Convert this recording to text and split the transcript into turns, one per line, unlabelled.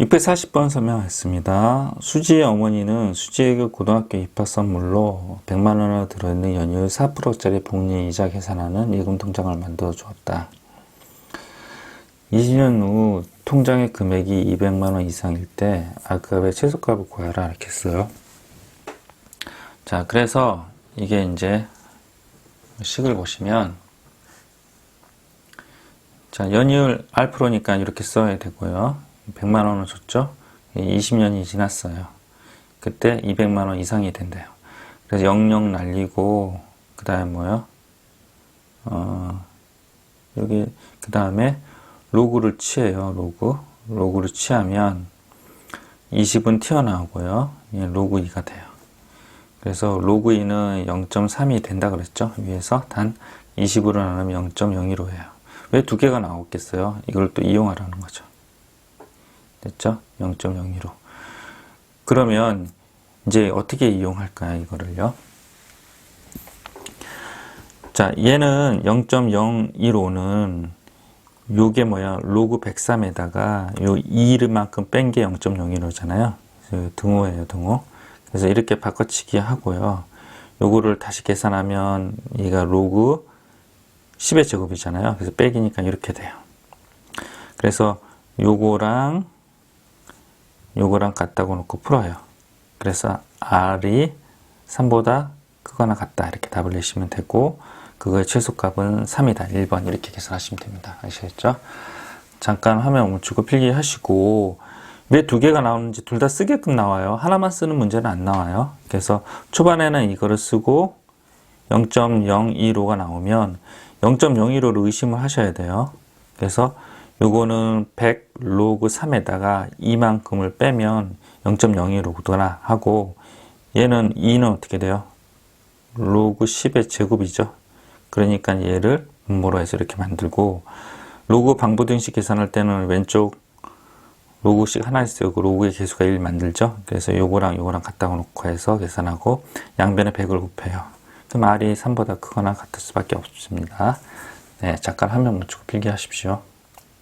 640번 설명했습니다. 수지의 어머니는 수지에게 고등학교 입학 선물로 100만 원을 들어있는 연율 4%짜리 복리 이자 계산하는 예금 통장을 만들어 주었다. 20년 후 통장의 금액이 200만 원 이상일 때 아급의 최소값을 구하라 이렇게 써요. 자, 그래서 이게 이제 식을 보시면 자, 연율 R프로니까 이렇게 써야 되고요. 100만 원을 줬죠. 20년이 지났어요. 그때 200만 원 이상이 된대요. 그래서 영영 날리고 그 다음에 뭐요? 어, 여기 그 다음에 로그를 취해요. 로그 로그를 취하면 20은 튀어나오고요. 예, 로그 2가 돼요. 그래서 로그 2는 0.3이 된다 그랬죠. 위에서 단 20으로 나누면 0.01로 해요. 왜 두 개가 나왔겠어요? 이걸 또 이용하라는 거죠. 됐죠? 0.02로. 그러면 이제 어떻게 이용할까요? 이거를요. 자, 얘는 0.015는 요게 뭐야? 로그 103에다가 요 2만큼 뺀 게 0.01호잖아요. 등호예요, 등호. 그래서 이렇게 바꿔치기 하고요. 요거를 다시 계산하면 얘가 로그 10의 제곱이잖아요. 그래서 빼기니까 이렇게 돼요. 그래서 요거랑 요거랑 같다고 놓고 풀어요. 그래서 R이 3보다 크거나 같다 이렇게 답을 내시면 되고 그거의 최소값은 3이다. 1번 이렇게 계산하시면 됩니다. 아시겠죠? 잠깐 화면 멈추고 필기하시고 왜 두 개가 나오는지 둘 다 쓰게끔 나와요. 하나만 쓰는 문제는 안 나와요. 그래서 초반에는 이거를 쓰고 0.015가 나오면 0.015로 의심을 하셔야 돼요. 그래서 요거는 100 로그 3에다가 이만큼을 빼면 0.01로구나 하고 얘는 2는 어떻게 돼요? 로그 10의 제곱이죠. 그러니까 얘를 분모로 해서 이렇게 만들고 로그 방부등식 계산할 때는 왼쪽 로그씩 하나 쓰고 로그의 개수가 1 만들죠. 그래서 요거랑 요거랑 같다 놓고 해서 계산하고 양변에 100을 곱해요. 그럼 R이 3보다 크거나 같을 수밖에 없습니다. 네, 잠깐 화면 멈추고 필기하십시오.